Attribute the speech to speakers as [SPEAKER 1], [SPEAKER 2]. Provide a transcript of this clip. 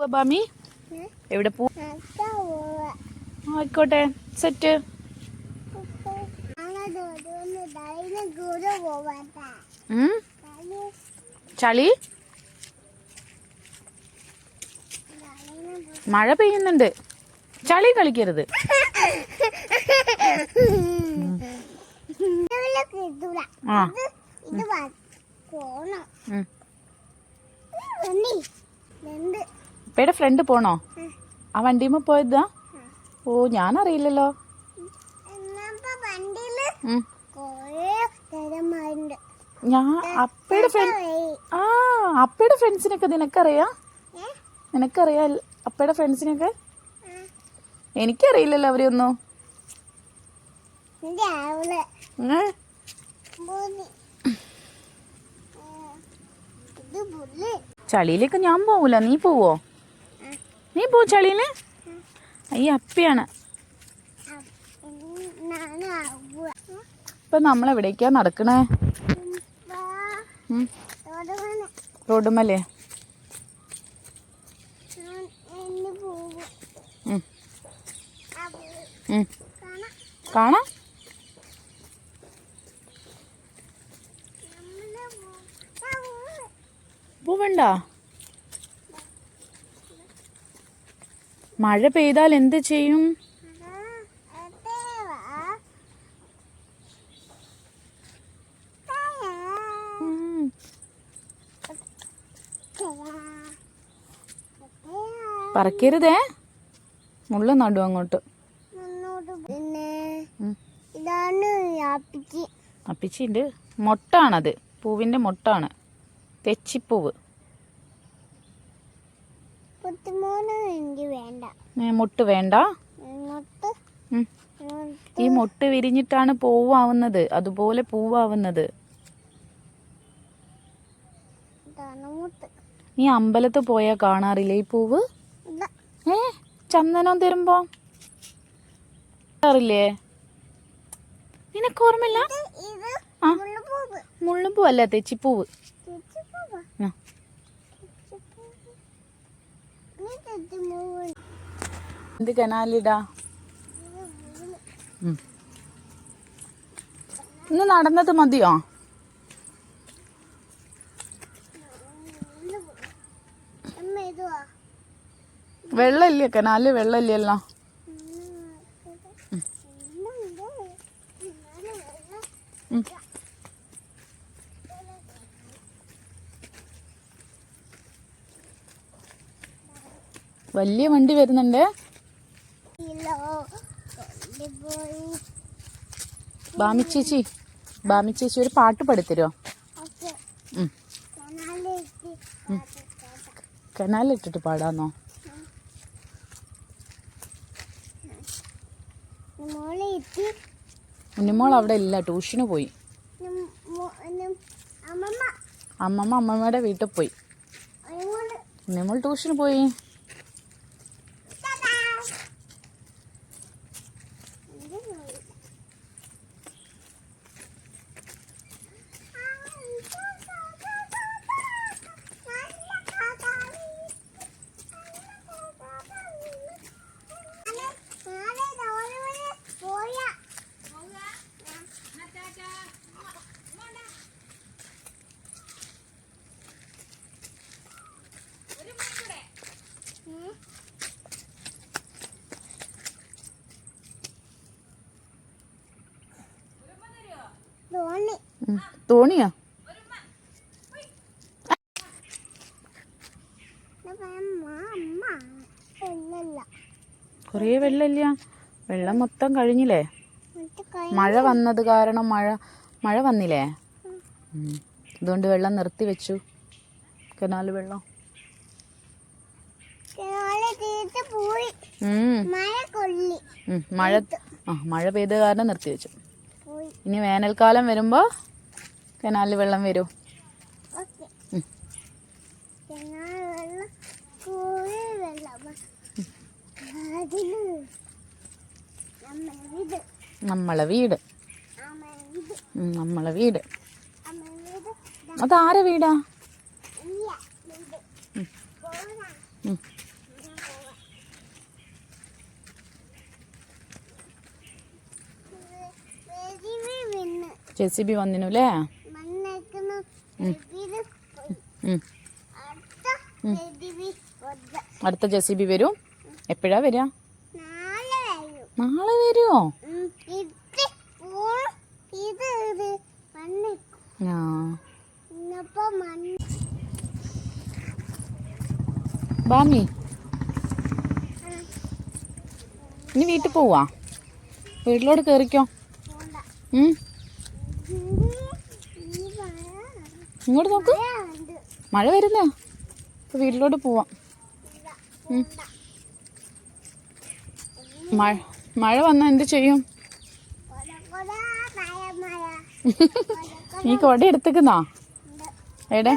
[SPEAKER 1] ബാമി? എവിടെ പോ ആയിക്കോട്ടെ സെറ്റ്? ചളി? മഴ പെയ്യുന്നുണ്ട്. ചളി കളിക്കരുത്. ആ
[SPEAKER 2] ഇത് പോണം
[SPEAKER 1] ഉം.
[SPEAKER 2] രണ്ട്
[SPEAKER 1] ഇപ്പയുടെ ഫ്രണ്ട് പോണോ? ആ വണ്ടിയുമ്പോ പോയതാ? ഓ ഞാനറിയില്ലല്ലോ. ഞാൻ അപ്പയുടെ ഫ്രണ്ട് ആ അപ്പയുടെ ഫ്രണ്ട്സിനൊക്കെ നിനക്കറിയാ? നിനക്കറിയാ അപ്പയുടെ ഫ്രണ്ട്സിനൊക്കെ? എനിക്കറിയില്ലല്ലോ അവരെയൊന്നും. ചളിയിലേക്ക് ഞാൻ പോവൂല. നീ പോവോ? നീ പോ അയ്യ അപ്പിയാണ്. ഇപ്പൊ നമ്മളെവിടേക്കാ നടക്കണേ. റോഡുമല്ലേ
[SPEAKER 2] കാണാ.
[SPEAKER 1] പോവണ്ട മഴ പെയ്താൽ എന്ത് ചെയ്യും. പറക്കരുതേ. മുള്ള നടു അങ്ങോട്ട്. അപ്പിച്ചിണ്ട്. മൊട്ടാണത്. പൂവിന്റെ മൊട്ടാണ്. തെച്ചിപ്പൂവ്.
[SPEAKER 2] വേണ്ട.
[SPEAKER 1] മൊട്ട് വേണ്ട? മുട്ട്? ഈ മുട്ട് വിരിഞ്ഞിട്ടാണ് പൂവാവുന്നത്. അതുപോലെ പൂവാവുന്നത്. നീ അമ്പലത്ത് പോയാ കാണാറില്ലേ ഈ പൂവ്? ഏ ചന്ദനം തരുമ്പോ? അറിയില്ലേ നിനക്ക് ഓർമ്മയില്ല? തെച്ചിപ്പൂവ്.
[SPEAKER 2] തെച്ചിപ്പൂവ്?
[SPEAKER 1] ആ.
[SPEAKER 2] തെച്ചിപ്പൂവ് നീ തെച്ചിപ്പൂവ്
[SPEAKER 1] എന്ത് കനാലിടാ. ഇന്ന് നടന്നത് മതിയോ
[SPEAKER 2] കനാല്
[SPEAKER 1] വെള്ളമില്ലേ കനാലിൽ വെള്ളമില്ലല്ലോ ഉം. വലിയ വണ്ടി വരുന്നുണ്ട്. ബാമി ചേച്ചി ബാമി ചേച്ചി ഒരു പാട്ട് പഠിത്തരോ. കനാലിട്ടിട്ട് പാടാന്നോ? ഉണ്ണിമോൾ അവിടെ ഇല്ല ട്യൂഷന് പോയി.
[SPEAKER 2] അമ്മമ്മ.
[SPEAKER 1] അമ്മമ്മ അമ്മമ്മയുടെ വീട്ടിൽ പോയി. ഉണ്ണിമോൾ ട്യൂഷന് പോയി. തോണിയോ? കൊറേ വെള്ളമില്ല. വെള്ളം മൊത്തം കഴിഞ്ഞില്ലേ? മഴ വന്നത് കാരണം മഴ മഴ വന്നില്ലേ. അതുകൊണ്ട് വെള്ളം നിർത്തി വെച്ചു. കനാല് വെള്ളം.
[SPEAKER 2] മഴ
[SPEAKER 1] മഴ മഴ പെയ്ത കാരണം നിർത്തി വെച്ചു. ഇനി വേനൽക്കാലം വരുമ്പോ കനാലിൽ വെള്ളം
[SPEAKER 2] വരുമോ
[SPEAKER 1] നമ്മളെ വീട് നമ്മളെ വീട് അതാരെ വീടാ ജെ സി ബി വന്നിനു അല്ലേ
[SPEAKER 2] അടുത്ത
[SPEAKER 1] ജെ സി ബി വരും. എപ്പോഴാ വരിക
[SPEAKER 2] നാളെ വരും
[SPEAKER 1] നാളെ വരുമോ ബാമി. ഇനി വീട്ടിൽ പോവാ. വീട്ടിലോട്ട് കയറിക്കോ ഉം. ഇങ്ങോട്ട് നോക്ക്. മഴ വരുന്ന? ഇപ്പൊ വീട്ടിലോട്ട് പോവാം. മഴ മഴ വന്നാൽ എന്ത് ചെയ്യും? നീ കൊട എടുത്തേക്കുന്നോ?
[SPEAKER 2] ഇത്